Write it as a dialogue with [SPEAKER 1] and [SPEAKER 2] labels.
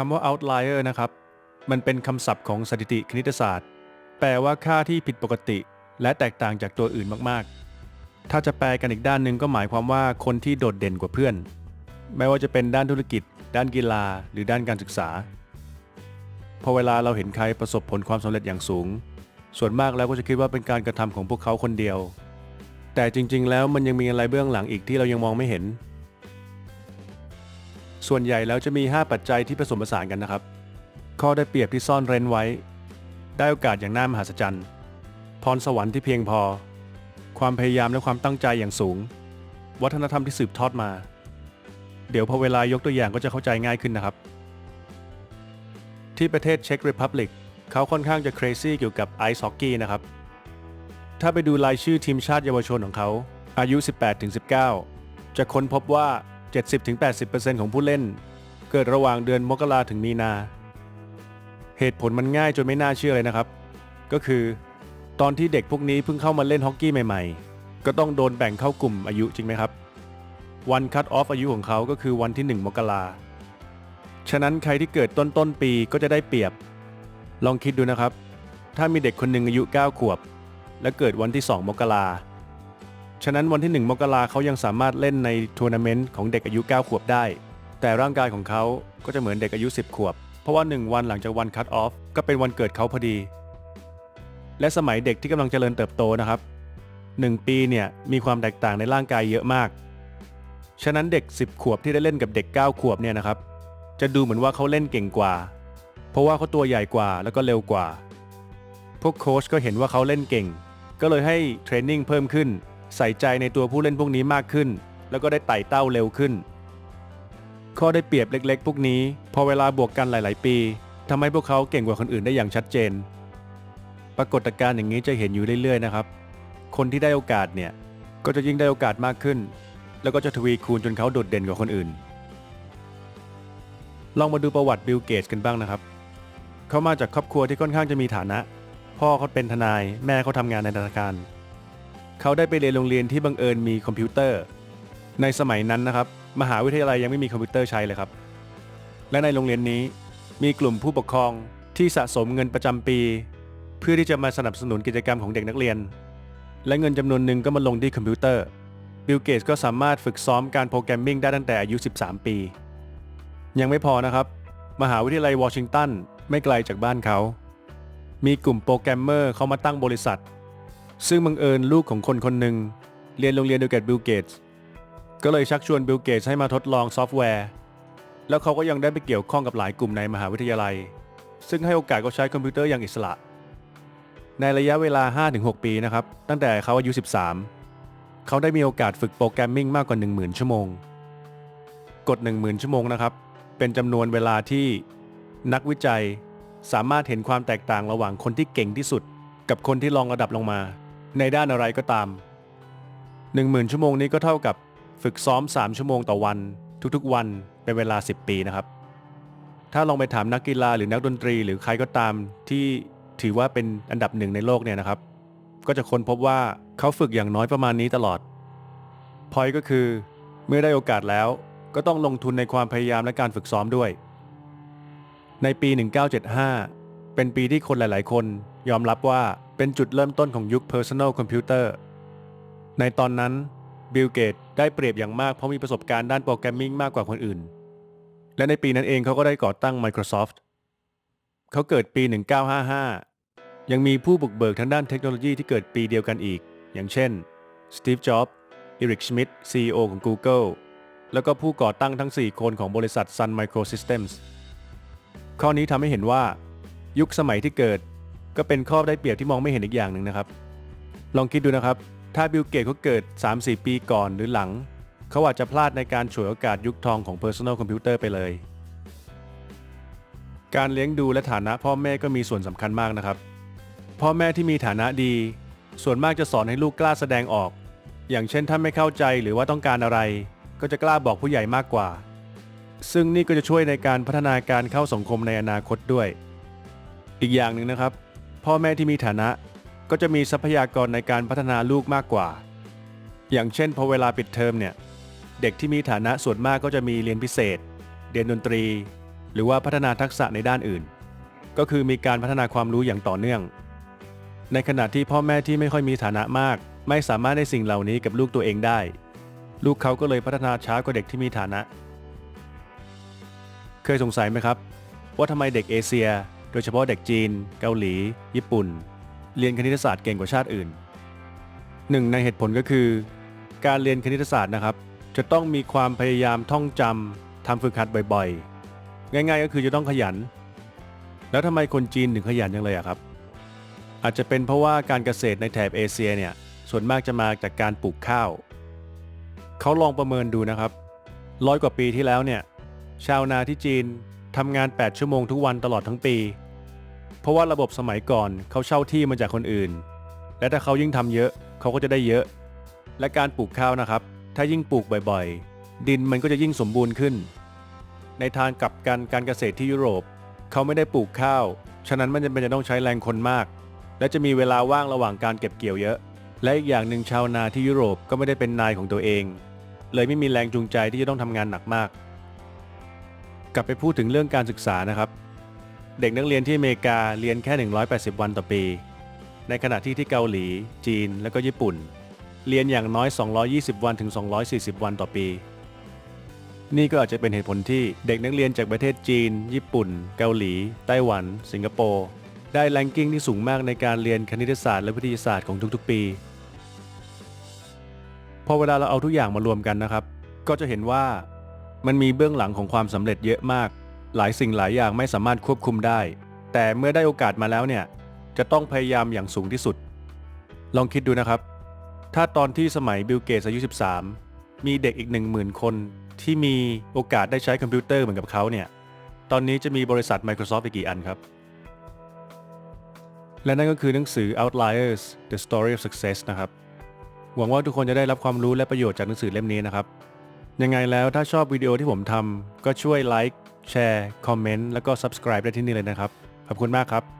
[SPEAKER 1] คำว่า outlier นะครับ มันเป็นคำศัพท์ของสถิติคณิตศาสตร์ แปลว่าค่าที่ผิดปกติ และแตกต่างจากตัวอื่นมากๆ ถ้าจะแปลกันอีกด้านหนึ่งก็หมายความว่าคนที่โดดเด่นกว่าเพื่อน ไม่ว่าจะเป็นด้านธุรกิจ ด้านกีฬา หรือด้านการศึกษา พอเวลาเราเห็นใครประสบผลความสำเร็จอย่างสูง ส่วนมากแล้วก็จะคิดว่าเป็นการกระทำของพวกเขาคนเดียว แต่จริง ๆ แล้วมันยังมีอะไรเบื้องหลังอีกที่เรายังมองไม่เห็น ส่วนใหญ่แล้วจะมี 5 ปัจจัยที่ผสมผสานกันนะครับ ข้อได้เปรียบที่ซ่อนเร้นไว้ ได้โอกาสอย่างน่ามหัศจรรย์ พรสวรรค์ที่เพียงพอ ความพยายามและความตั้งใจอย่างสูง วัฒนธรรมที่สืบทอดมา เดี๋ยวพอเวลายกตัวอย่างก็จะเข้าใจง่ายขึ้นนะครับ ที่ประเทศเช็กรีพับลิกเขาค่อนข้างจะ crazy เกี่ยวกับไอซ์ฮอกกี้นะครับ ถ้าไปดูรายชื่อทีมชาติเยาวชนของเขา อายุ 18-19 จะค้นพบว่า 70-80%ของผู้เล่น เกิดระหว่างเดือนมกราถึงมีนา เหตุผลมันง่ายจนไม่น่าเชื่อเลยนะครับ ก็คือ ตอนที่เด็กพวกนี้เพิ่งเข้ามาเล่นฮอกกี้ใหม่ๆ ก็ต้องโดนแบ่งเข้ากลุ่มอายุจริงไหมครับ วันคัตออฟอายุของเขาก็คือวันที่ 1 มกราฉะนั้นใครที่เกิดต้นต้นๆปีก็จะได้เปรียบ ลองคิดดูนะครับ ถ้ามีเด็กคนหนึ่งอายุ 9 ขวบ และเกิดวันที่ 2 มกรา ฉะนั้นวันที่ 1 มกราเขายังสามารถเล่นในทัวร์นาเมนต์ของเด็กอายุ 9 ขวบได้ แต่ร่างกายของเขาก็จะเหมือนเด็กอายุ 10 ขวบ เพราะว่า 1 วันหลังจากวันคัตออฟก็เป็นวันเกิดเขาพอดี และสมัยเด็กที่กำลังเจริญเติบโตนะครับ 1 ปีเนี่ยมีความแตกต่างในร่างกายเยอะมาก ฉะนั้นเด็ก 10 ขวบที่ได้เล่นกับเด็ก 9 ขวบเนี่ยนะครับ จะดูเหมือนว่าเขาเล่นเก่งกว่า เพราะว่าเขาตัวใหญ่กว่าแล้วก็เร็วกว่า พวกโค้ชก็เห็นว่าเขาเล่นเก่ง ก็เลยให้เทรนนิ่งเพิ่มขึ้น ใส่ใจในตัวผู้เล่นพวกนี้มากขึ้น แล้วก็ได้ไต่เต้าเร็วขึ้น ข้อได้เปรียบเล็ก ๆ พวกนี้ พอเวลาบวกกันหลาย ๆ ปีทำให้พวกเขาเก่งกว่าคนอื่นได้อย่างชัดเจน ปรากฏการณ์อย่างนี้จะเห็นอยู่เรื่อยๆนะครับ คนที่ได้โอกาสเนี่ยก็จะยิ่งได้โอกาสมากขึ้น แล้วก็จะทวีคูณจนเขาโดดเด่นกว่าคนอื่น ลองมาดูประวัติบิลเกตกันบ้างนะครับ เขามาจากครอบครัวที่ค่อนข้างจะมีฐานะ พ่อเขาเป็นทนาย แม่เขาทำงานในธนาคาร เขาได้ไปเรียนโรงเรียนที่บังเอิญมีคอมพิวเตอร์ ในสมัยนั้นนะครับ มหาวิทยาลัยยังไม่มีคอมพิวเตอร์ใช้เลยครับ และในโรงเรียนนี้มีกลุ่มผู้ปกครองที่สะสมเงินประจำปี เพื่อที่จะมาสนับสนุนกิจกรรมของเด็กนักเรียน และเงินจำนวนหนึ่งก็มาลงที่คอมพิวเตอร์บิลเกตก็สามารถฝึกซ้อมการโปรแกรมมิ่งได้ตั้งแต่อายุ 13 ปี ยังไม่พอนะครับ มหาวิทยาลัยวอชิงตันไม่ไกลจากบ้านเขา มีกลุ่มโปรแกรมเมอร์เขามาตั้งบริษัท ซึ่งบังเอิญลูกของคนคนหนึ่งเรียนโรงเรียนเดียวกับบิลเกตส์ก็เลยชักชวนบิลเกตส์ให้มาทดลองซอฟต์แวร์ แล้วเขาก็ยังได้ไปเกี่ยวข้องกับหลายกลุ่มในมหาวิทยาลัย ซึ่งให้โอกาสเขาใช้คอมพิวเตอร์อย่างอิสระ ในระยะเวลา 5-6 ปีนะครับ ตั้งแต่เขาอายุ 13 เขาได้มีโอกาสฝึกโปรแกรมมิ่งมากกว่า 10,000 ชั่วโมง กด 10,000 ชั่วโมงนะครับ เป็นจำนวนเวลาที่นักวิจัยสามารถเห็นความแตกต่างระหว่างคนที่เก่งที่สุด กับคนที่ลองระดับลงมา ในด้านอะไรก็ตาม 10,000 ชั่วโมงนี้ก็เท่ากับฝึกซ้อม 3 ชั่วโมงต่อวัน ทุกๆวันเป็นเวลา 10 ปีนะครับ ถ้าลองไปถามนักกีฬาหรือนักดนตรี หรือใครก็ตามที่ถือว่าเป็นอันดับหนึ่งในโลกเนี่ยนะครับ ก็จะค้นพบว่าเขาฝึกอย่างน้อยประมาณนี้ตลอดพอยก็คือ เมื่อได้โอกาสแล้วก็ต้องลงทุนในความพยายามและการฝึกซ้อมด้วย ในปี 1975 เป็นปีที่คนหลาย ๆ คน ยอมรับว่าเป็นจุดเริ่มต้นของยุค Personal Computer ในตอนนั้นบิลเกตได้เปรียบอย่างมากเพราะมีประสบการณ์ด้านโปรแกรมมิ่งมากกว่าคนอื่น และในปีนั้นเองเขาก็ได้ก่อตั้ง Microsoft เขาเกิดปี 1955 ยังมีผู้บุกเบิกทางด้านเทคโนโลยีที่เกิดปีเดียวกันอีก อย่างเช่นสตีฟจ็อบส์อีริกชมิด CEO ของ Google แล้วก็ผู้ก่อตั้งทั้ง 4 คนของบริษัท Sun Microsystems ข้อนี้ทำให้เห็นว่า ยุคสมัยที่เกิด ก็เป็นข้อได้เปรียบที่มองไม่เห็นอีกอย่างหนึ่งนะครับ ลองคิดดูนะครับ ถ้าบิลเกตเขาเกิด 3-4 ปีก่อนหรือหลัง เขาอาจจะพลาดในการฉวยโอกาสยุคทองของ Personal Computer ไปเลย การเลี้ยงดูและฐานะพ่อแม่ก็มีส่วนสำคัญมากนะครับ พ่อแม่ที่มีฐานะดี ส่วนมากจะสอนให้ลูกกล้าแสดงออก อย่างเช่นถ้าไม่เข้าใจหรือว่าต้องการอะไร ก็จะกล้าบอกผู้ใหญ่มากกว่า ซึ่งนี่ก็จะช่วยในการพัฒนาการเข้าสังคมในอนาคตด้วย อีกอย่างหนึ่งนะครับ พ่อแม่ที่มีฐานะก็จะมีทรัพยากรในการพัฒนาลูกมากกว่า อย่างเช่นพอเวลาปิดเทอมเนี่ย เด็กที่มีฐานะส่วนมากก็จะมีเรียนพิเศษ เรียนดนตรี หรือว่าพัฒนาทักษะในด้านอื่น ก็คือมีการพัฒนาความรู้อย่างต่อเนื่อง ในขณะที่พ่อแม่ที่ไม่ค่อยมีฐานะมาก ไม่สามารถได้สิ่งเหล่านี้กับลูกตัวเองได้ ลูกเขาก็เลยพัฒนาช้ากว่าเด็กที่มีฐานะ เคยสงสัยไหมครับ ว่าทำไมเด็กเอเชีย โดยเฉพาะเด็กจีน เกาหลี ญี่ปุ่น เรียนคณิตศาสตร์เก่งกว่าชาติอื่น หนึ่งในเหตุผลก็คือ การเรียนคณิตศาสตร์นะครับ จะต้องมีความพยายามท่องจำทำฝึกหัดบ่อยๆ ง่ายๆ ก็คือจะต้องขยัน แล้วทำไมคนจีนถึงขยันจังเลยอะครับ อาจจะเป็นเพราะว่าการเกษตรในแถบเอเชียเนี่ยส่วนมากจะมาจากการปลูกข้าว เขาลองประเมินดูนะครับร้อยกว่าปีที่แล้วเนี่ยชาวนาที่จีน ทำงาน 8 ชั่วโมงทุกวันตลอดทั้งปี เพราะว่าระบบสมัยก่อนเขาเช่าที่มาจากคนอื่น และถ้าเขายิ่งทำเยอะเขาก็จะได้เยอะ และการปลูกข้าวนะครับ ถ้ายิ่งปลูกบ่อยๆ ดินมันก็จะยิ่งสมบูรณ์ขึ้น ในทางกลับกันการเกษตรที่ยุโรปเขาไม่ได้ปลูกข้าว ฉะนั้นมันจำเป็นจะต้องใช้แรงคนมาก และจะมีเวลาว่างระหว่างการเก็บเกี่ยวเยอะ และอีกอย่างหนึ่งชาวนาที่ยุโรปก็ไม่ได้เป็นนายของตัวเอง เลยไม่มีแรงจูงใจที่จะต้องทำงานหนักมาก ลับไปพูดถึงเรื่องการศึกษานะครับ เด็กนักเรียนที่อเมริกาเรียนแค่ 180 วันต่อปี ในขณะที่ที่เกาหลี จีน และก็ญี่ปุ่น เรียนอย่างน้อย 220 วันถึง 240 วันต่อปี นี่ก็อาจจะเป็นเหตุผลที่เด็กนักเรียนจากประเทศจีน ญี่ปุ่น เกาหลี ไต้หวัน สิงคโปร์ได้แรงกิ้งที่สูงมากในการเรียนคณิตศาสตร์และวิทยาศาสตร์ของทุกๆปี พอเวลาเราเอาทุกอย่างมารวมกันนะครับ ก็จะเห็นว่า มันมีเบื้องหลังของความสำเร็จเยอะมาก หลายสิ่งหลายอย่างไม่สามารถควบคุมได้ แต่เมื่อได้โอกาสมาแล้วเนี่ย จะต้องพยายามอย่างสูงที่สุด ลองคิดดูนะครับ ถ้าตอนที่สมัยบิลเกตอายุ 13 มีเด็กอีก 10,000 คนที่มีโอกาสได้ใช้คอมพิวเตอร์เหมือนกับเขาเนี่ย ตอนนี้จะมีบริษัท Microsoft อีกกี่อันครับ และนั่นก็คือหนังสือ Outliers: The Story of Success นะครับ หวังว่าทุกคนจะได้รับความรู้และประโยชน์จากหนังสือเล่มนี้นะครับ ยังไงแล้วถ้าชอบวิดีโอที่ผมทำก็ช่วยไลค์แชร์คอมเมนต์แล้วก็ subscribe ได้ที่นี่เลยนะครับ ขอบคุณมากครับ